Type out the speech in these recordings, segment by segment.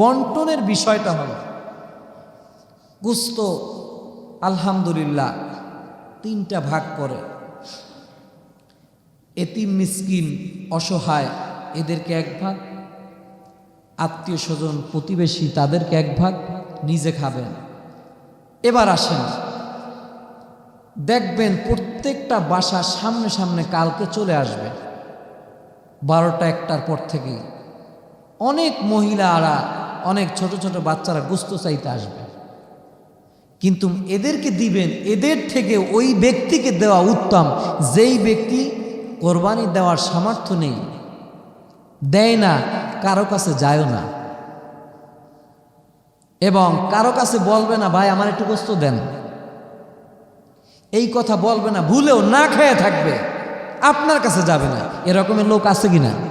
বন্টনের বিষয়টা হলো, গুস্ত, আলহামদুলিল্লাহ, তিনটা ভাগ করে। এতিম, মিসকিন, অসহায়, এদেরকে এক ভাগ। আত্মীয় স্বজন, প্রতিবেশী, তাদেরকে এক ভাগ। নিজে খাবেন। এবার আসেন। দেখবেন প্রত্যেকটা বাসা সামনে সামনে কালকে চলে আসবে। বারোটা একটার পর থেকে অনেক মহিলারা অনেক ছোট ছোট বাচ্চারা গুস্ত চাইতে আসবে। কিন্তু এদেরকে দিবেন, এদের থেকে ওই ব্যক্তিকে দেওয়া উত্তম। যেই ব্যক্তি কোরবানি দেওয়ার সামর্থ্য নেই, দেয় না, কারও কাছে যায়ও না। এবং কারও কাছে বলবে না, ভাই, আমার একটু গোস্ত দেন। এই কথা বলবে না, ভুলেও না খেয়ে থাকবে। আপনার কাছে যাবে না। এরকমের লোক আছে কিনা?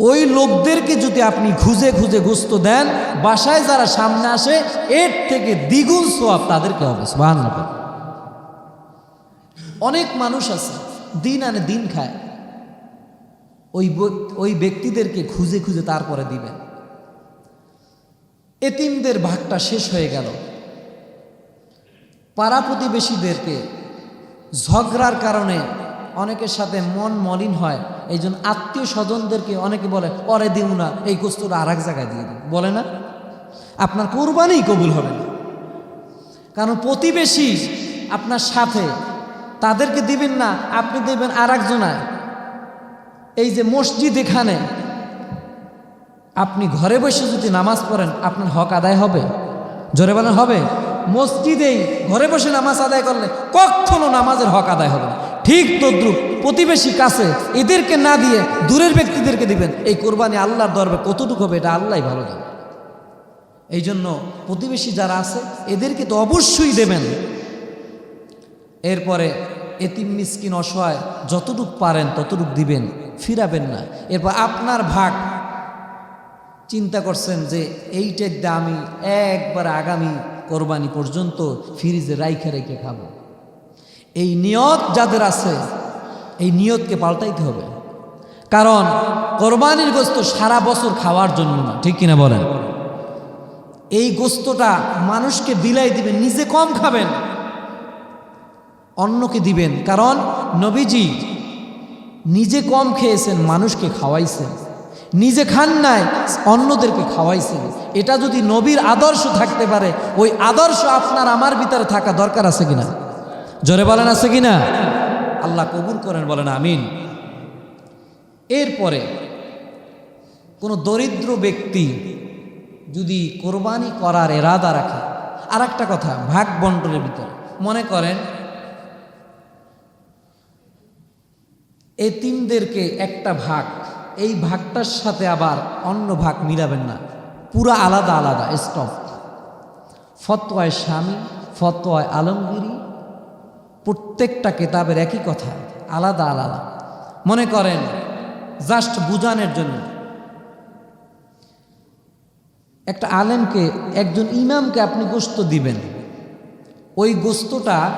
ওই লোকদেরকে যদি আপনি খুঁজে খুঁজে গুস্ত দেন, বাসায় যারা সামনে আসে, এর থেকে দ্বিগুণ সোয়াব তাদেরকে হবে, সুবহানাল্লাহ। অনেক মানুষ আছে, দিন আনে দিন খায়। ওই ওই ব্যক্তিদেরকে খুঁজে খুঁজে তারপরে দিবেন এতিমদের ভাগটা শেষ হয়ে গেল। পাড়া প্রতিবেশীদেরকে ঝগড়ার কারণে অনেকের সাথে মন মলিন হয়। এই জন্য আত্মীয় স্বজনদেরকে অনেকে বলে পরে দিও না, এই কস্তুটা আর এক জায়গায় দিয়ে দিন বলে না? আপনার কোরবানিই কবুল হবে না। কারণ প্রতিবেশী আপনার সাথে, তাদেরকে দিবেন না, আপনি দেবেন আর একজনায় এই যে মসজিদ এখানে, আপনি ঘরে বসে যদি নামাজ পড়েন, আপনার হক আদায় হবে? জোরে বলেন, হবে। মসজিদেই ঘরে বসে নামাজ আদায় করলে কখনো নামাজের হক আদায় হবে না। ঠিক তদ্রুপ প্রতিবেশী কাছে এদেরকে না দিয়ে দূরের ব্যক্তিদেরকে দিবেন। এই কোরবানি আল্লাহর দরবে কতটুকু হবে, এটা আল্লাহ ভালো জানে। এই জন্য প্রতিবেশী যারা আছে, এদেরকে তো অবশ্যই দেবেন। এরপরে এতিম, মিসকিন, অসহায়, যতটুক পারেন ততটুক দিবেন, ফিরাবেন না। এরপর আপনার ভাগ চিন্তা করছেন যে এইটা দিয়ে আমি একবার আগামী কোরবানি পর্যন্ত ফ্রিজে রাইখে রেখে খাব। এই নিয়ত যাদের আছে, এই নিয়তকে পাল্টাইতে হবে। কারণ কোরবানির গোস্ত সারা বছর খাওয়ার জন্য না, ঠিক কিনা বলেন? এই গোস্তটা মানুষকে বিলাই দিবেন, নিজে কম খাবেন, অন্যকে দিবেন। কারণ নবীজি নিজে কম খেয়েছেন, মানুষকে খাওয়াইছেন। নিজে খান নাই, অন্যদেরকে খাওয়াইছেন। এটা যদি নবীর আদর্শ থাকতে পারে, ওই আদর্শ আপনার আমার ভিতরে থাকা দরকার আছে কিনা? জোরে বলেন, আছে কিনা? আল্লাহ কবুল করেন, বলেন, আমিন। এরপরে কোনো দরিদ্র ব্যক্তি যদি কোরবানি করার এরাদা রাখে আর একটা কথা ভাগ বন্টনের ভিতরে। মনে করেন, এতিমদেরকে একটা ভাগ, এই ভাগটার সাথে আবার অন্য ভাগ মিলাবেন না। পুরা আলাদা আলাদা স্টপ ফতোয়ায় স্বামী, ফতোয়ায় আলমগিরি প্রত্যেকটা কেতাবের একই কথা, আলাদা আলাদা। মনে করেন জাস্ট বুঝানোর জন্য। একটা আলেমকে, একজন ইমামকে আপনি গোস্ত দিবেন। ওই গোস্তটা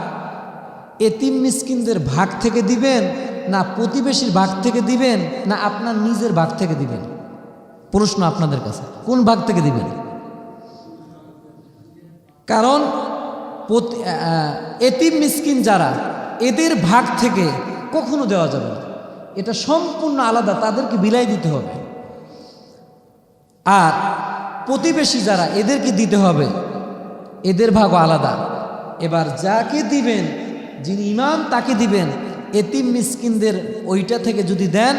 এতিম মিসকিনদের ভাগ থেকে দিবেন, না প্রতিবেশীর ভাগ থেকে দিবেন, না আপনার নিজের ভাগ থেকে দিবেন? প্রশ্ন আপনাদের কাছে, কোন ভাগ থেকে দিবেন? কারণ এতিম মিসকিন যারা, এদের ভাগ থেকে কখনো দেওয়া যাবে না। এটা সম্পূর্ণ আলাদা, তাদেরকে বিলাই দিতে হবে। আর প্রতিবেশী যারা, এদেরকে দিতে হবে। এদের ভাগও আলাদা। এবার যাকে দিবেন, যিনি ইমাম, তাকে দিবেন। এতিম মিসকিনদের ওইটা থেকে যদি দেন,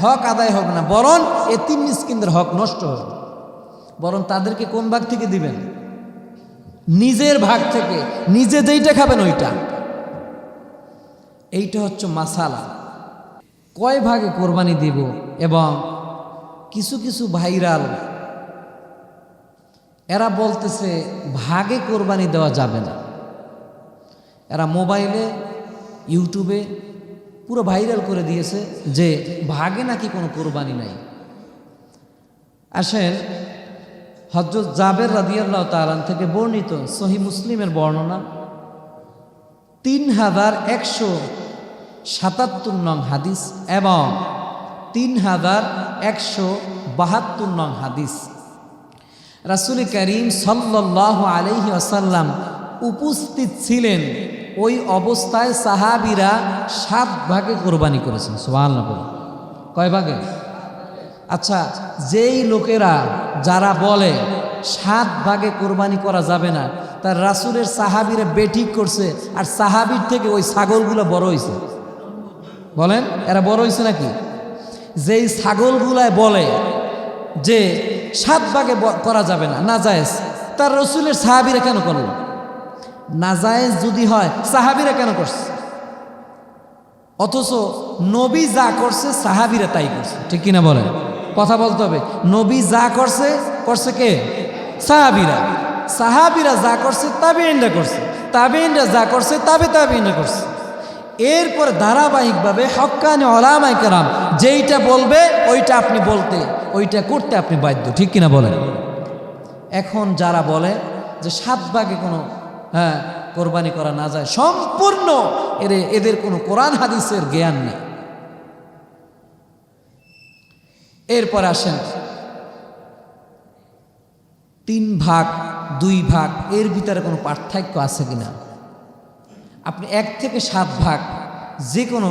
হক আদায় হবে না। বরং এতিম মিসকিনদের হক নষ্ট হবে। বরং তাদেরকে কোন ভাগ থেকে দিবেন? নিজের ভাগ থেকে, নিজে যেইটা খাবেন ওইটা। এইটা হচ্ছে মাসালা। কয় ভাগে কোরবানি দিব এবং কিছু কিছু ভাইরাল, এরা বলতেছে, ভাগে কোরবানি দেওয়া যাবে না। এরা মোবাইলে, ইউটিউবে পুরো ভাইরাল করে দিয়েছে যে, ভাগে নাকি কোনো কোরবানি নাই? আসেন হজরত জাবের রাদিয়াল্লাহ তালান থেকে বর্ণিত সহি মুসলিমের বর্ণনা, তিন হাজার একশো সাতাত্তর নং হাদিস এবং তিন হাজার একশো বাহাত্তর নং হাদিস। রাসুল করিম সাল্লাহ আলহি আসাল্লাম উপস্থিত ছিলেন, ওই অবস্থায় সাহাবিরা সাত ভাগে কোরবানি করেছেন সোহান কয় ভাগে? আচ্ছা যেই লোকেরা যারা বলে সাত ভাগে কোরবানি করা যাবে না, তার রাসুলের সাহাবিরে বেঠিক করছে আর সাহাবির থেকে ওই ছাগলগুলো বড় হয়েছে বলেন, এরা বড় হয়েছে নাকি? যেই ছাগলগুলায় বলে যে সাত ভাগে করা যাবে না, নাজায়েজ, তার রসুলের সাহাবিরা কেন করল? নাজায়েজ যদি হয়, সাহাবিরা কেন করছে? অথচ নবী যা করছে, সাহাবিরা তাই করছে। ঠিক কিনা বলেন? কথা বলতে হবে। নবী যা করছে করছে কে? সাহাবিরা। সাহাবিরা যা করছে তাবেইনরা করছে। তাবে তাবেইনরা যা করছে, তাবে তাবেইনরা করছে। এরপর ধারাবাহিকভাবে হক্কানি ওলামাই কেরাম যেইটা বলবে, ওইটা আপনি বলতে, ওইটা করতে আপনি বাধ্য। ঠিক কিনা বলেন? এখন যারা বলে যে সাত ভাগে কোনো হ্যাঁ কোরবানি করা না যায়, সম্পূর্ণ এদের কোনো কোরআন হাদিসের জ্ঞান নেই। এরপর আসেন। তিন ভাগ, দুই ভাগ, এর ভিতরে কোনো পার্থক্য আছে কিনা? আপনি এক থেকে সাত ভাগ, যে কোনো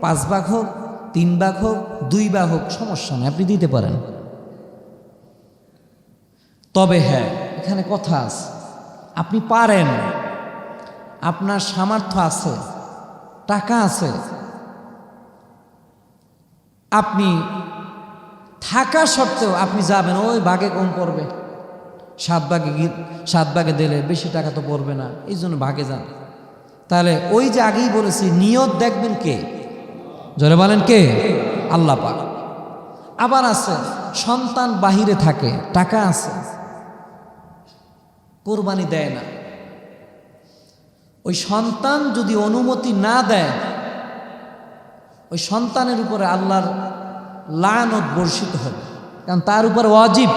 পাঁচ ভাগ হোক, তিন ভাগ হোক, দুই ভাগ হোক, সমস্যা নেই, আপনি দিতে পারেন। তবে হ্যাঁ এখানে কথা আছে। আপনি পারেন, আপনার সামর্থ্য আছে, টাকা আছে। আপনি থাকা সত্ত্বেও আপনি যাবেন, ওই ভাগে কম পড়বে। সাত গি- সাত ভাগে দিলে বেশি টাকা তো পড়বে না, এই জন্য ভাগে যান। তাহলে ওই যে আগেই বলেছি, নিয়ত দেখবেন কে? জোরে বলেন কে? আল্লাহ পাক। আবার আছে, সন্তান বাহিরে থাকে, টাকা আছে, কোরবানি দেয় না। ওই সন্তান যদি অনুমতি না দেয়, ওই সন্তানের উপরে আল্লাহর লানত বর্ষিত হবে। কারণ তার উপর অজীব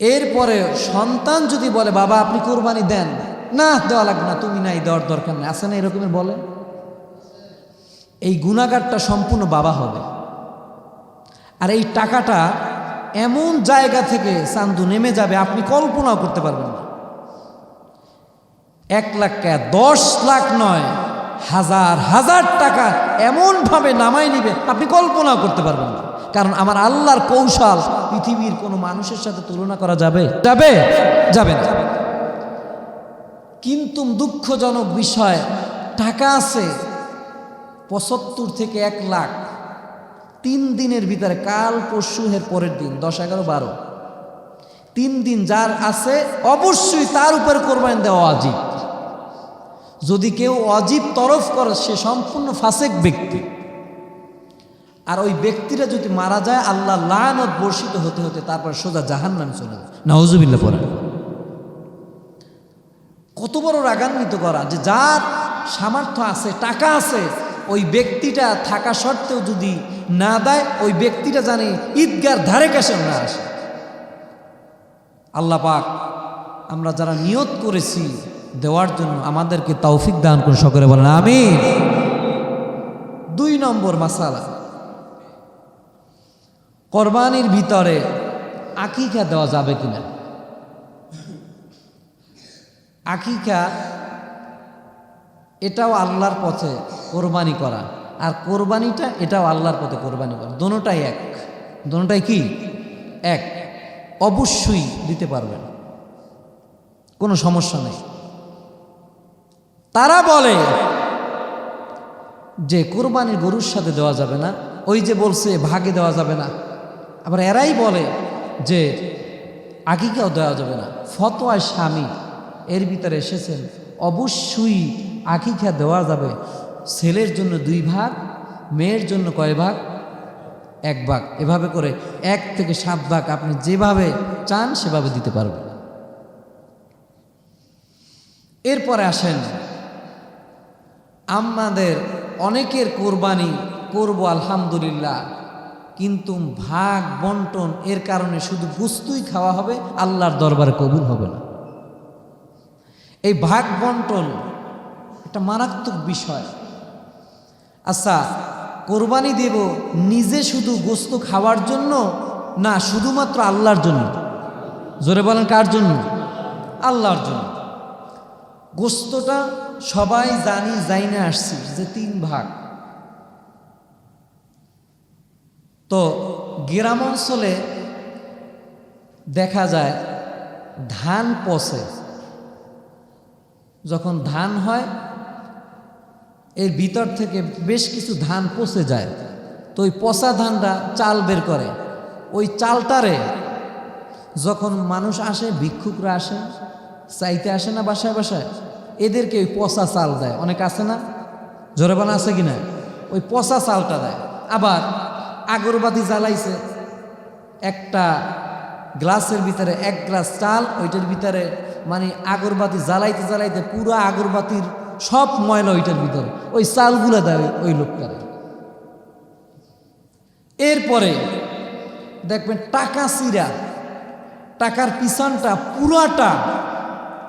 এরপরে সন্তান যদি বলে, বাবা, আপনি কোরবানি দেন না। দেওয়া লাগবে না, তুমি নাই দেওয়ার দরকার নেই। আছে না এরকমের বলে? এই গুণাগারটা সম্পূর্ণ বাবা হবে। আর এই টাকাটা এমন জায়গা থেকে চান্দু নেমে যাবে, আপনি কল্পনাও করতে পারবেন না। এক লাখ দশ লাখ নয় হাজার হাজার টাকা এমনভাবে নামাই নিবে, আপনি কল্পনাও করতে পারবেন না। কারণ আমার আল্লাহর কৌশল পৃথিবীর কোনো মানুষের সাথে তুলনা করা যাবে? যাবে? যাবে না। কিন্তু দুঃখজনক বিষয়, টাকা আছে পঁচাত্তর থেকে এক লাখ। তিন দিনের ভিতরে, কাল, পরশু, এর পরের দিন, দশ, এগারো, বারো। তিন দিন যার আছে, অবশ্যই তার উপর কোরবানি দেওয়া অজীব যদি কেউ অজীব তরফ করে, সে সম্পূর্ণ ফাসেক ব্যক্তি। আর ওই ব্যক্তিরা যদি মারা যায়, আল্লাহ লানত বর্ষিত হতে হতে তারপর সোজা জাহান নামে চলে যায়। পড়া কত বড় রাগান্বিত করা যে যার সামর্থ্য আছে, টাকা আছে, ওই ব্যক্তিটা থাকা সত্ত্বেও যদি না দেয়, ওই ব্যক্তিটা জানে ঈদগার ধারে কাছে না আসে। আল্লাহ পাক, আমরা যারা নিয়ত করেছি দেওয়ার জন্য আমাদেরকে তৌফিক দান করে সকলে বলেন আমি দুই নম্বর মাসালা। কোরবানির ভিতরে আকিকা দেওয়া যাবে কিনা? আকিকা, এটাও আল্লাহর পথে কোরবানি করা। আর কোরবানিটা, এটাও আল্লাহর পথে কোরবানি করা। দোনোটাই এক। দোনোটাই কি? এক। অবশ্যই দিতে পারবেন। কোনো সমস্যা নেই। তারা বলে, যে কোরবানির গরুর সাথে দেওয়া যাবে না, ওই যে বলছে ভাগে দেওয়া যাবে না। আবার এরাই বলে যে আকিকাও দেওয়া যাবে না। ফতোয়া স্বামী, এর ভিতরে এসেছেন, অবশ্যই আকিকা দেওয়া যাবে। ছেলের জন্য দুই ভাগ, মেয়ের জন্য কয় ভাগ? এক ভাগ। এভাবে করে এক থেকে সাত ভাগ আপনি যেভাবে চান সেভাবে দিতে পারবেন। এরপরে আসেন আমাদের অনেকের কোরবানি করব আলহামদুলিল্লাহ। কিন্তু ভাগ বন্টন এর কারণে শুধু বস্তুই খাওয়া হবে, আল্লাহর দরবারে কবুল হবে না। এই ভাগ বন্টন একটা মারাত্মক বিষয়। আচ্ছা কোরবানি দেব নিজে শুধু গোস্ত খাওয়ার জন্য না শুধুমাত্র আল্লাহর জন্য? জোরে বলেন কার জন্য? আল্লাহর জন্য। গোস্তটা সবাই জানি, জাইনে আসছি, যে তিন ভাগ। তো গ্রাম অঞ্চলে দেখা যায়, ধান পচে। যখন ধান হয়, এর ভিতর থেকে বেশ কিছু ধান পচে যায়। তো ওই পচা ধানটা চাল বের করে। ওই চালটারে যখন মানুষ আসে, ভিক্ষুকরা আসে চাইতে আসে না বাসায় বাসায়? এদেরকে ওই পচা চাল দেয়। অনেক আছে না? জোরে বানা আছে কিনা? ওই পচা চালটা দেয়। আবার আগরবাতি জ্বালাইছে। একটা গ্লাসের ভিতরে এক গ্লাস চাল, ওইটার ভিতরে মানে আগরবাতি জ্বালাইতে জ্বালাইতে পুরো আগরবাতির সব ময়লা ওইটার ভিতরে। ওই চালগুলো দেয় ওই- ওই লোকটারে। এরপরে দেখবেন টাকা সিরা। টাকার পিছনটা পুরাটা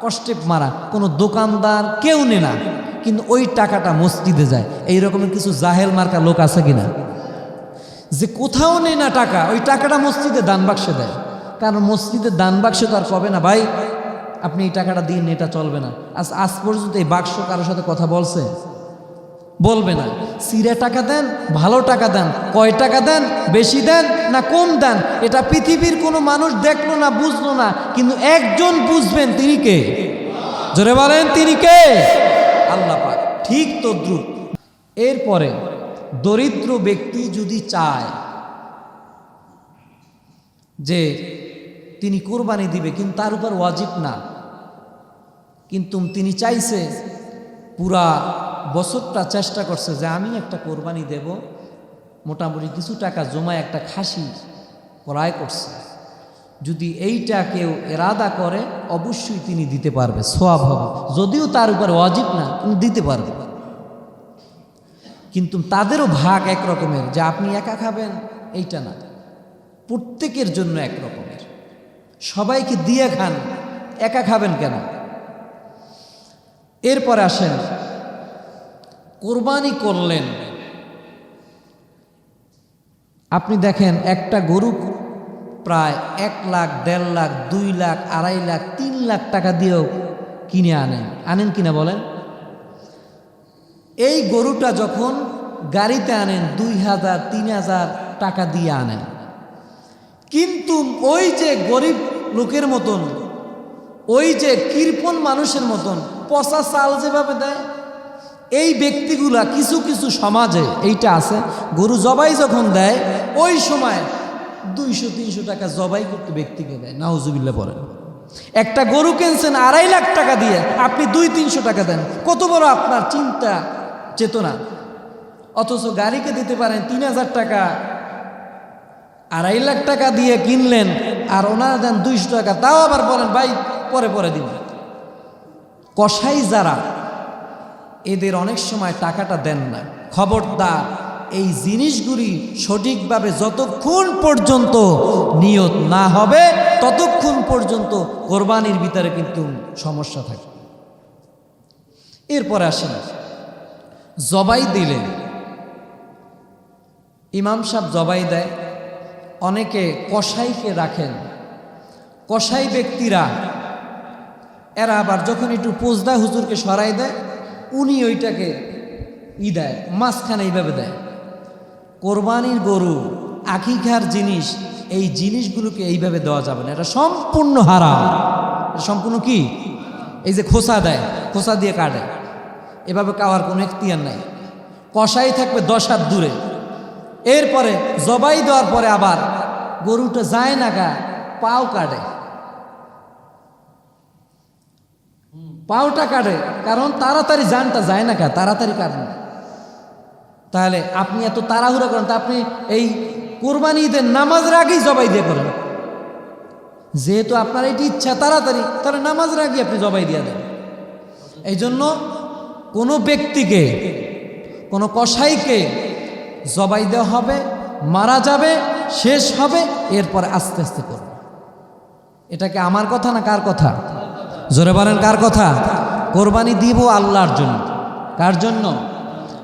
কষ্টে মারা, কোনো দোকানদার কেউ নে না, কিন্তু ওই টাকাটা মসজিদে যায়। এই রকমের কিছু জাহেল মার্কা লোক আছে কিনা? যে কোথাও নেই না টাকা, ওই টাকাটা মসজিদে দান বাক্সে দেয়। কারণ মসজিদে দান বাক্সে তো আর পাবে না, ভাই? আপনি এই টাকাটা দিন, এটা চলবে না। আজ আজ পর্যন্ত এই বাক্স কারোর সাথে কথা বলছে? বলবে না। সিরে টাকা দেন, ভালো টাকা দেন, কয় টাকা দেন, বেশি দেন না কম দেন, এটা পৃথিবীর কোনো মানুষ দেখল না, বুঝলো না, কিন্তু একজন বুঝবেন তিনি কে? জোরে বলেন, তিনি কে? আল্লাহ পাক, ঠিক তদ্রুপ। এরপরে, দরিদ্র ব্যক্তি যদি চায় যে তিনি কোরবানি দিবে, কিন্তু তার উপর ওয়াজিব না, কিন্তু তিনি চাইছে পুরা বছরটা চেষ্টা করছে যে আমি একটা কোরবানি দেব, মোটামুটি কিছু টাকা জমায় একটা খাসি ক্রয় করছে। যদি এইটা কেউ এরাদা করে, অবশ্যই তিনি দিতে পারবে সোয়াব হবে। যদিও তার উপর ওয়াজিব না কিন্তু দিতে পারবে। কিন্তু তাদেরও ভাগ এক রকমের যে আপনি একা খাবেন, এইটা না। প্রত্যেকের জন্য এক রকমের সবাইকে দিয়ে খান, একা খাবেন কেন? এরপরে আসেন কোরবানি করলেন। আপনি দেখেন, একটা গরু প্রায় এক লাখ, দেড় লাখ, দুই লাখ, আড়াই লাখ, তিন লাখ টাকা দিয়েও কিনে আনেন আনেন কিনা বলেন? এই গরুটা যখন গাড়িতে আনেন, দুই হাজার, তিন হাজার টাকা দিয়ে আনেন। কিন্তু ওই যে গরিব লোকের মতন, ওই যে কৃপণ মানুষের মতন, পচা চাল যেভাবে দেয় এই ব্যক্তিগুলা কিছু কিছু সমাজে এইটা আছে, গরু জবাই যখন দেয়, ওই সময় দুইশো, তিনশো টাকা জবাই করতে ব্যক্তিকে দেয় নাউজুবিল্লা বলেন একটা গরু কিনছেন আড়াই লাখ টাকা দিয়ে, আপনি দুই, তিনশো টাকা দেন, কত বড় আপনার চিন্তা, চেতনা? অথচ গাড়িকে দিতে পারেন তিন হাজার টাকা, আড়াই লাখ টাকা দিয়ে কিনলেন, আর ওনারা দেন দুইশো টাকা, তাও আবার বলেন, ভাই, পরে পরে দিন। কসাই যারা এদের অনেক সময় টাকাটা দেন না। খবরদার, এই জিনিসগুলি সঠিকভাবে যতক্ষণ পর্যন্ত নিয়ত না হবে, ততক্ষণ পর্যন্ত কোরবানির ভিতরে কিন্তু সমস্যা থাকে। এরপরে আসেন, জবাই দিলেন। ইমাম সাহেব জবাই দেয়। অনেকে কসাইকে রাখেন। কসাই ব্যক্তিরা, এরা আবার যখন একটু পোজদা হুজুরকে সরাই দেয় উনি ওইটাকে ই দেয়, মাঝখানে এইভাবে দেয়। কোরবানির গরু, আকিকার জিনিস, এই জিনিসগুলোকে এইভাবে দেওয়া যাবে না। এটা সম্পূর্ণ হারা সম্পূর্ণ কি? এই যে খোসা দেয়, খোসা দিয়ে কাটে। এভাবে কাওয়ার কোনো এখতিয়ার নাই। কষাই থাকবে দশ হাত দূরে। এরপরে জবাই দেওয়ার পরে আবার গরুটা যায় না গা, পাও কাটে। পাওটা কাটে, কারণ তাড়াতাড়ি জানটা যায় না কা, তাড়াতাড়ি কাটে তাহলে আপনি এত তাড়াহুড়া করেন, তা আপনি এই কোরবানি ঈদের নামাজের আগেই জবাই দিয়ে করেন। যেহেতু আপনার এটি ইচ্ছা তাড়াতাড়ি, তাহলে নামাজের আগে আপনি জবাই দিয়ে দেন। এই জন্য কোনো ব্যক্তিকে, কোনো কসাইকে জবাই দেওয়া হবে, মারা যাবে, শেষ হবে, এরপর আস্তে আস্তে করবে এটাকে আমার কথা না কার কথা? জোরে বলেন, কার কথা? কোরবানি দিব আল্লাহর জন্য। কার জন্য?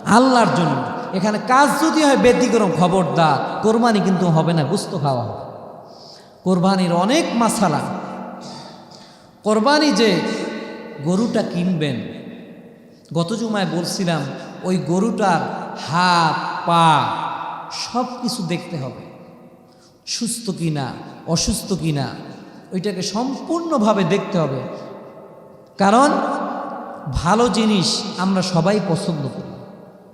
আল্লাহর জন্য। এখানে কাজ যদি হয়, ব্যতিক্রম, খবরদার। কোরবানি কিন্তু হবে না, গুস্ত খাওয়া হবে। কোরবানির অনেক মাসালা। কোরবানি যে গরুটা কিনবেন, গত জুমায় বলছিলাম, ওই গরুটার হাত, পা সব কিছু দেখতে হবে। সুস্থ কিনা, অসুস্থ কিনা, ওইটাকে সম্পূর্ণভাবে দেখতে হবে। কারণ ভালো জিনিস আমরা সবাই পছন্দ করি।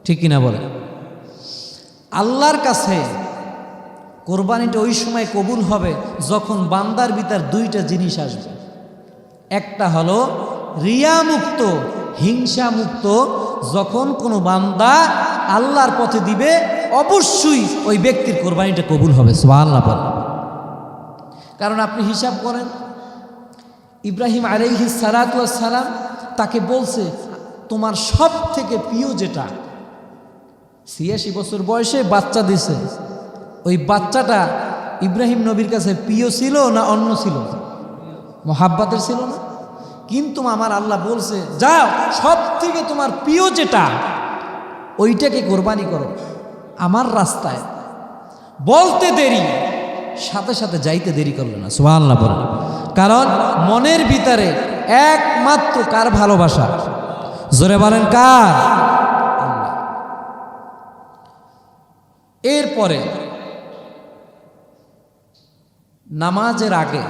ঠিক কিনা বলে আল্লাহর কাছে কোরবানিটা ওই সময় কবুল হবে যখন বান্দার ভিতর দুইটা জিনিস আসবে। একটা হলো রিয়া মুক্ত হিংসা মুক্ত যখন কোনো বান্দা আল্লাহর পথে দিবে, অবশ্যই ওই ব্যক্তির কোরবানিটা কবুল হবে বলেন। কারণ আপনি হিসাব করেন ইব্রাহিম আলাইহি সালাম তাকে বলছে, তোমার সব থেকে প্রিয় যেটা, ছিয়াশি বছর বয়সে বাচ্চা দিছে। ওই বাচ্চাটা ইব্রাহিম নবীর কাছে প্রিয় ছিল না অন্য ছিল? মহাব্বাতের ছিল না? কিন্তু আমার আল্লাহ বলছে, যাও সব থেকে তোমার প্রিয় যেটা, ওইটাকে কোরবানি করো। আমার রাস্তায় বলতে দেরি, সাথে সাথে যাইতে দেরি করল না। সুবহানাল্লাহ বলেন। কারণ মনের ভিতরে একমাত্র কার ভালোবাসা? জোরে বলেন কার? এরপরে নামাজের আগে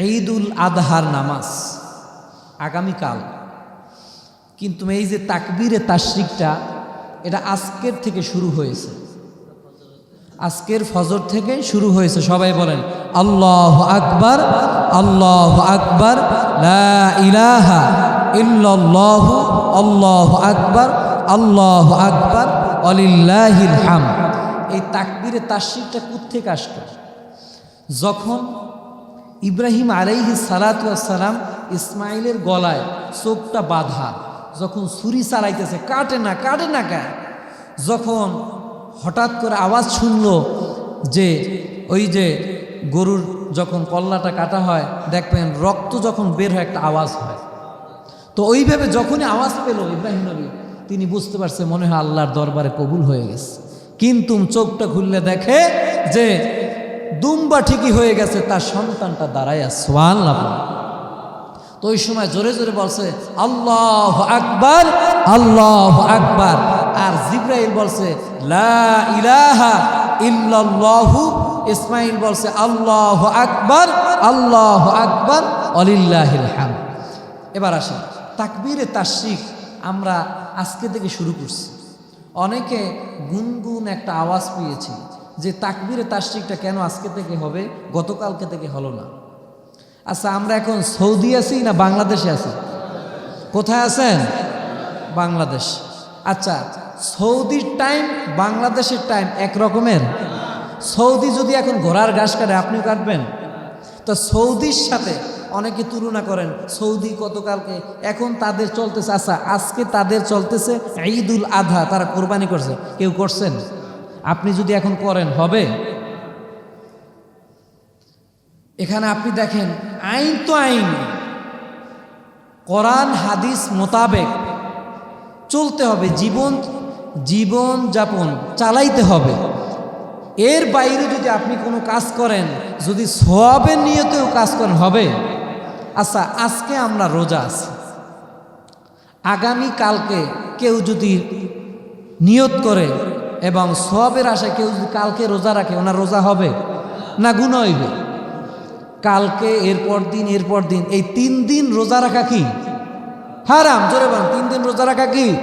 ঈদুল আদহার নামাজ আগামীকাল। কিন্তু এই যে তাকবীরে তাশরিকটা এটা আজকের থেকে শুরু হয়েছে। আজকের ফজর থেকে শুরু হয়েছে, সবাই বলেন, আল্লাহ আকবার আল্লাহ আকবার ইলাহা ইল্লাল্লাহু, আল্লাহ আকবার আল্লাহ আকবার অলিল্লাহিল হাম এই তাকবীরে তাশরিকটা কোত্থেকে আসতো যখন ইব্রাহিম আলাইহি সালাতাম ইসমাইলের গলায় চোখটা বাঁধা, যখন ছুরি চালাইতেছে, কাটে না কাটে না কা যখন হঠাৎ করে আওয়াজ শুনল যে, ওই যে গরুর যখন কল্লাটা কাটা হয়, দেখবেন রক্ত যখন বের হয় একটা আওয়াজ হয়। তো ওইভাবে যখনই আওয়াজ পেল ইব্রাহিম নবী, তিনি বুঝতে পারছে মনে হয় আল্লাহর দরবারে কবুল হয়ে গেছে। কিন্তু চোখটা খুললে দেখে যে দুম্বা ঠিকই হয়ে গেছে, তার সন্তানটা দাঁড়ায় সোয়ান লাভ তো ওই সময় জোরে জোরে বলছে, আল্লাহ আকবার আল্লাহ আকবার। আর জিব্রাইল বলছে, লা ইসমাইল বলছে, আল্লাহ আকবর আল্লাহ আকবর, অলিল্লাহিল হাম এবার আসেন, তাকবীরে তাশরিক আমরা আজকে থেকে শুরু করছি। অনেকে গুনগুন একটা আওয়াজ পেয়েছি যে তাকবীরে তাসিকটা কেন আজকে থেকে হবে, গতকালকে থেকে হলো না। আচ্ছা আমরা এখন সৌদি আছি না বাংলাদেশে আছি? কোথায় আছেন? বাংলাদেশ। আচ্ছা সৌদির টাইম বাংলাদেশের টাইম এক রকমের। সৌদি যদি এখন ঘোড়ার ঘাস কাটে, আপনিও কাটবেন। তো সৌদির সাথে অনেকে তুলনা করেন, সৌদি গতকালকে, এখন তাদের চলতেছে আচ্ছা আজকে তাদের চলতেছে ঈদুল আধা, তারা কোরবানি করছে। কেউ করছেন? আপনি যদি এখন করেন, হবে? এখানে আপনি দেখেন, আইন তো আইন। কোরআন, হাদিস মোতাবেক চলতে হবে, জীবন জীবন যাপন চালাইতে হবে। এর বাইরে যদি আপনি কোনো কাজ করেন, যদি সবের নিয়তেও কাজ করেন, হবে? আচ্ছা আজকে আমরা রোজা আছি। আগামী কালকে কেউ যদি নিয়ত করে এবং সবের আশায় কেউ যদি কালকে রোজা রাখে, ওনার রোজা হবে না গুণ হইবে? কালকে, এরপর দিন এরপর দিন, এই তিন দিন রোজা রাখা কি? হারাম। জোরে বলেন, তিন দিন রোজা রাখা কি?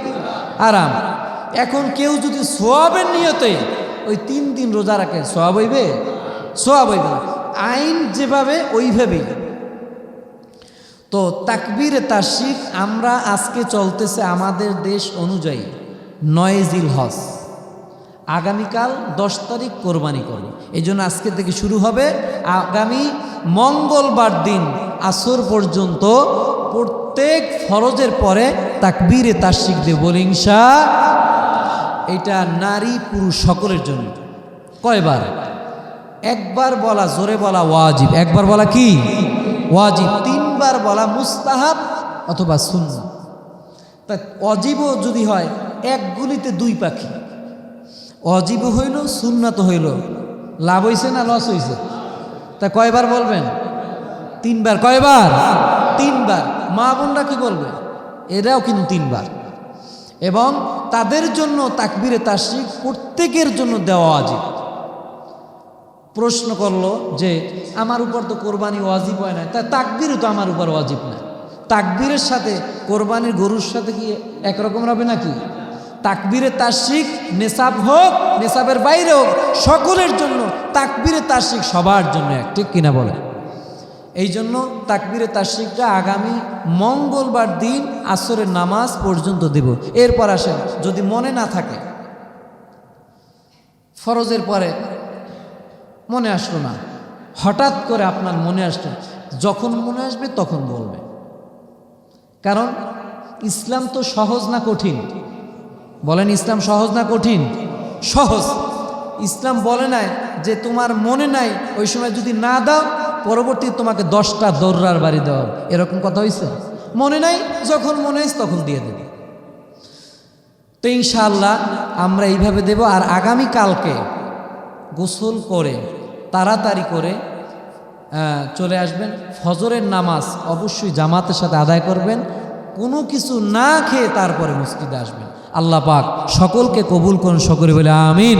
হারাম। এখন কেউ যদি সোয়াবের নিয়তে ওই তিন দিন রোজা রাখে, সোয়াব হইবে? সোয়াব হইবে আইন যেভাবে, ওইভাবেই। তো তাকবীর তাশিক আমরা আজকে চলতেছে আমাদের দেশ অনুযায়ী নয় জিল হজ। আগামীকাল দশ তারিখ কোরবানি করব। এই জন্য আজকে থেকে শুরু হবে। আগামী মঙ্গলবার দিন আসর পর্যন্ত প্রত্যেক ফরজের পরে তাকবীরে তাশিক দেব বলিংসা এটা নারী পুরুষ সকলের জন্য। কয়বার? একবার বলা, জোরে বলা ওয়াজিব। একবার বলা কি? ওয়াজিব। তিনবার বলা মুস্তাহাব অথবা শূন্য তা অজীবও যদি হয়, এক গুলিতে দুই পাখি। অজীব হইল, সুন্নাত হইল। লাভ হইছে না লস হইছে? তা কয়বার বলবেন? তিনবার। কয়বার? তিনবার। মা বোনরা কি বলবে? এরাও কিন্তু তিনবার। এবং তাদের জন্য তাকবিরে তাসিক প্রত্যেকের জন্য দেওয়া অজিব প্রশ্ন করল যে, আমার উপর তো কোরবানি ওয়াজিব হয় না। তাই তাকবিরও তো আমার উপর ওয়াজিব না। তাকবীরের সাথে কোরবানির গরুর সাথে কি একরকম হবে নাকি? তাকবীরে তাসিক নেশাব হোক, নেশাবের বাইরে হোক, সকলের জন্য তাকবীরে তাসিক সবার জন্য এক। ঠিক কিনা বলে এই জন্য তাকবীরে তাসিকটা আগামী মঙ্গলবার দিন আসরের নামাজ পর্যন্ত দেব। এরপর আসেন, যদি মনে না থাকে, ফরজের পরে মনে আসলো না, হঠাৎ করে আপনার মনে আসলো যখন মনে আসবে তখন বলবে। কারণ ইসলাম তো সহজ না কঠিন। বলেন, ইসলাম সহজ না কঠিন? সহজ। ইসলাম বলে নাই যে তোমার মনে নাই, ওই সময় যদি না দাও পরবর্তী তোমাকে দশটা দর্রার বাড়ি দেওয়া হবে। এরকম কথা হয়েছে মনে নাই? যখন মনে হয়েছে তখন দিয়ে দেবে। তো ইনশাআল্লাহ আমরা এইভাবে দেব আর আগামী কালকে গোসল করে, তাড়াতাড়ি করে চলে আসবেন। ফজরের নামাজ অবশ্যই জামাতের সাথে আদায় করবেন। কোনো কিছু না খেয়ে তারপরে মসজিদে আসবেন। আল্লাহ পাক সকলকে কবুল করুন, সকলে বলে আমিন।